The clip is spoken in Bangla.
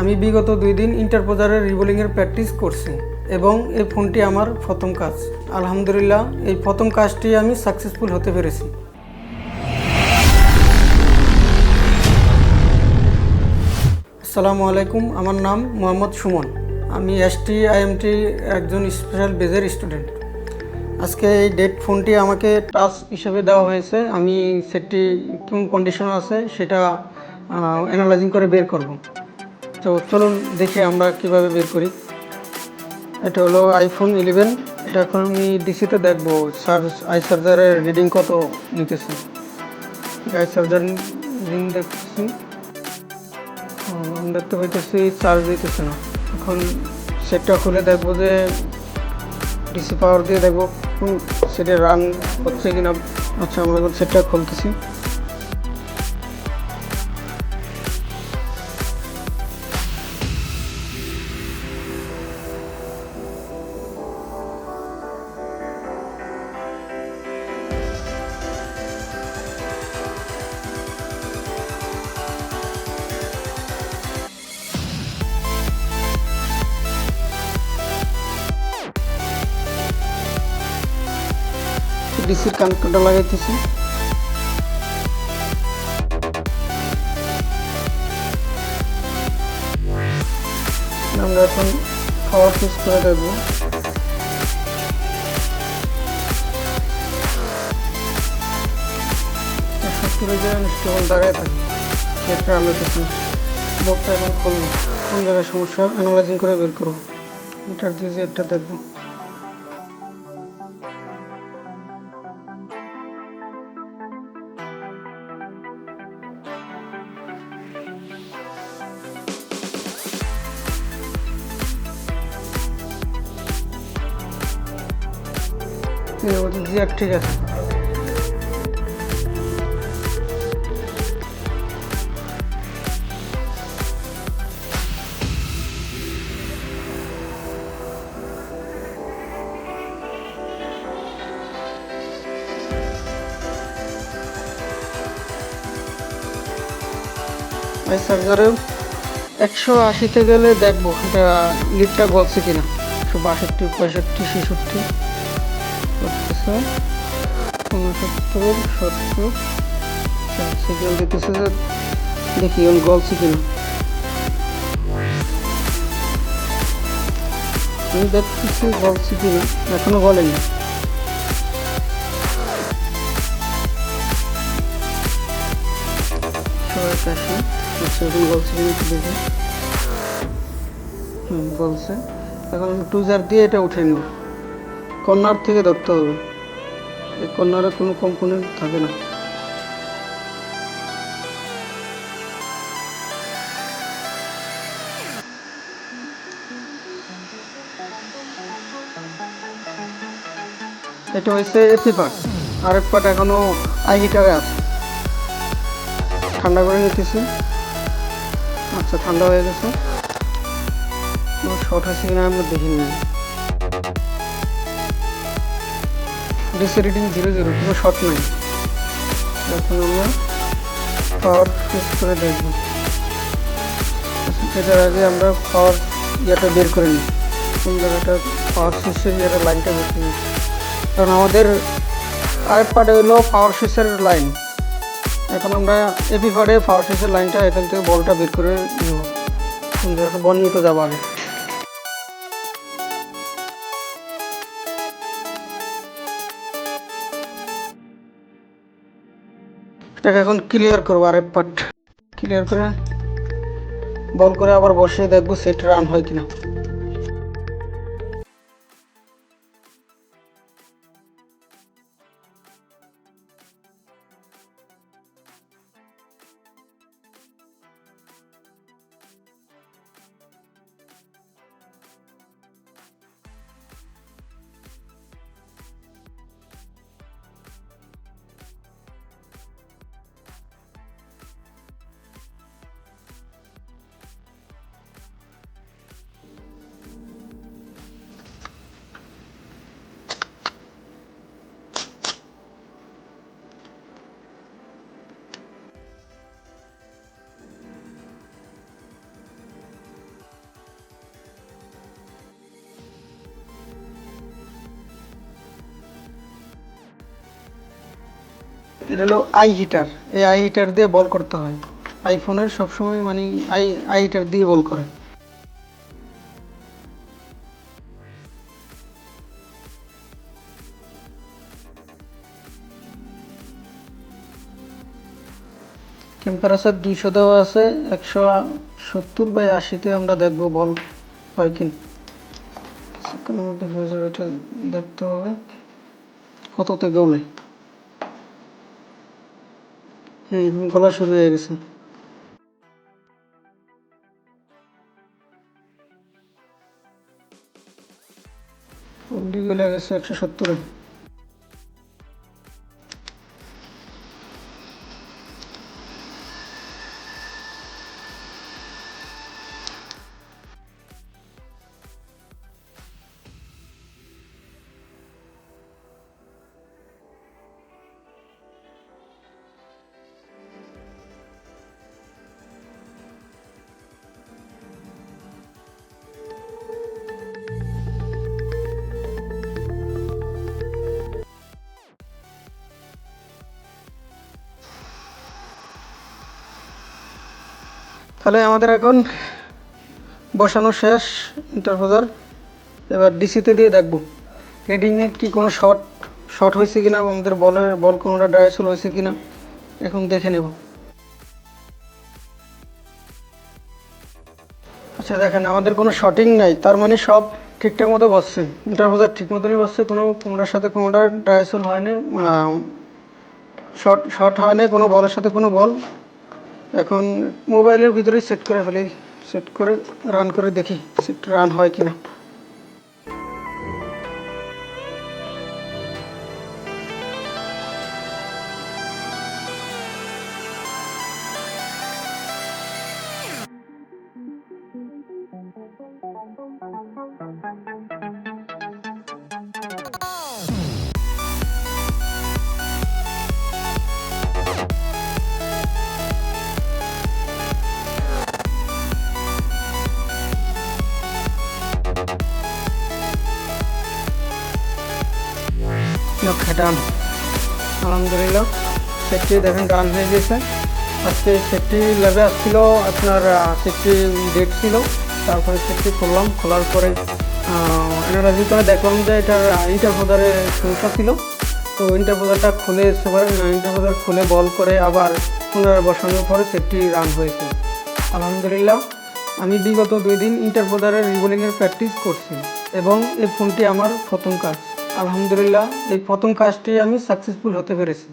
আমি বিগত দুই দিন ইন্টারপোজারের রিবোলিংয়ের প্র্যাকটিস করছি এবং এই ফোনটি আমার প্রথম কাজ। আলহামদুলিল্লাহ, এই প্রথম কাজটি আমি সাকসেসফুল হতে পেরেছি। আসসালামু আলাইকুম, আমার নাম মোহাম্মদ সুমন। আমি এসটি আইএমটি একজন স্পেশাল বেজের স্টুডেন্ট। আজকে এই ডেট ফোনটি আমাকে টাচ হিসেবে দেওয়া হয়েছে। আমি সেটটি কোন কন্ডিশন আছে সেটা অ্যানালাইজিং করে বের করব। তো চলুন দেখি আমরা কীভাবে বের করি। এটা হলো আইফোন ইলেভেন এটা এখন আমি ডিসিতে দেখব চার্জ আই চার্জারের রিডিং কত নিতেছে। আই চার্জার রিডিং আমি দেখতে পাইতেছি চার্জ দিতেছে না। এখন সেটটা খুলে দেখব যে ডিসি পাওয়ার দিয়ে দেখব সেটে রান হচ্ছে কিনা। আচ্ছা আমরা এখন সেটটা খুলতেছি। ডিসির কানেক্টরটা লাগাইতেছি। আমরা এখন পাওয়ার সুইচ করে জায়গায় সমস্যা অ্যানালাইজিং করে বের করব। এটার দিয়ে যে একটা দেখব। ঠিক আছে। একশো আশিতে গেলে দেখব এটা লিডটা গলছে কিনা। একশো বাষট্টি পঁয়ষট্টি ছেষট্টি। করতেছে উনসত্তর সত্তর সিগন্যাল দিতেছে যে দেখি ওন গলছে কিনা। আমি দেখতেছি গলছে কিনা, এখনও বলেনি সবাই কাছে আচ্ছা এখন হুম বলছে এখন টুজার দিয়ে এটা উঠে নেব। কর্নার থেকে ধরতে হবে। এই কর্নারে কোনো কম্পোনেন্ট থাকে না। এটা হচ্ছে এসি পার্ট। আরেক পার্ট এখনও আই হিটারে আছে। ঠান্ডা করে নিতেছি। আচ্ছা ঠান্ডা হয়ে গেছে। শর্ট হয়েছে কিনা আমরা দেখে ডিসি রিডিং জিরো জিরো কোনো শর্ট নাই। এখন আমরা পাওয়ার ফিক্স করে দেখব। এটার আগে আমরা পাওয়ার ইয়েটা বের করে নিই। কোন জায়গাটা পাওয়ার সুইচের ইয়েটা লাইনটা বের করে নিই। কারণ আমাদের আরেক পার্টে হলো পাওয়ার সুইচের লাইন এখন আমরা এপি পার্টে পাওয়ার সুইচের লাইনটা এখান থেকে বলটা বের করে নেব। কোন জায়গাটা বর্ণিত যাব আগে। এটাকে এখন ক্লিয়ার করব আরেক পাট। ক্লিয়ার করে বল করে আবার বসে দেখব সেট রান হয় কিনা। এটা হলো আই হিটার এই আই হিটার দিয়ে বল করতে হয়। আইফোনের সবসময় মানে আই আই হিটার দিয়ে বল করে। টেম্পারেচার দুইশো দেওয়া আছে, একশো সত্তর বাই আশিতে আমরা দেখব বল হয় এটা দেখতে হবে। কততে গলে? গলা শুরু হয়ে গেছে একশো সত্তরে। তাহলে আমাদের এখন বসানো শেষ ইন্টারপোজার এবার ডিসিতে দিয়ে দেখব। রেডিংয়ে কি কোনো শর্ট শর্ট হয়েছে কিনা আমাদের বলের, বল কোনোটা ডায়াসল হয়েছে কিনা, এখন দেখে নেব। আচ্ছা দেখেন, আমাদের কোনো শর্টিং নাই, তার মানে সব ঠিকঠাক মতো বসছে। ইন্টারপোজার ঠিক মতনই বসছে, কোনো, কোনোটার সাথে কোনোটা ডায়াসল হয়নি শর্ট শর্ট হয়নি, কোনো বলের সাথে কোনো বল এখন মোবাইলের ভিতরেই সেট করে ফেলি সেট করে রান করে দেখি সেট রান হয় কিনা। ডান আলহামদুলিল্লাহ সেটটি দেখেন ডান হয়ে গেছে। আজকে সেটটি লেবে আসছিল, আপনার সেটটি ডেট ছিল। তারপরে সেটটি খুললাম খোলার পরে এনারাজি করে দেখলাম যে এটার ইন্টারপোজারে সমস্যা ছিল, তো ইন্টারপোজারটা খুলে সবার ইন্টারপোজার খুলে বল করে আবার পুনরায় বসানোর পরে সেটটি রান হয়েছে। আলহামদুলিল্লাহ, আমি বিগত দুই দিন ইন্টারপোজারের রিবোলিংয়ের প্র্যাকটিস করছি এবং এই ফোনটি আমার প্রথম কাজ। আলহামদুলিল্লাহ এই প্রথম কাজটি আমি সাকসেসফুল হতে পেরেছি।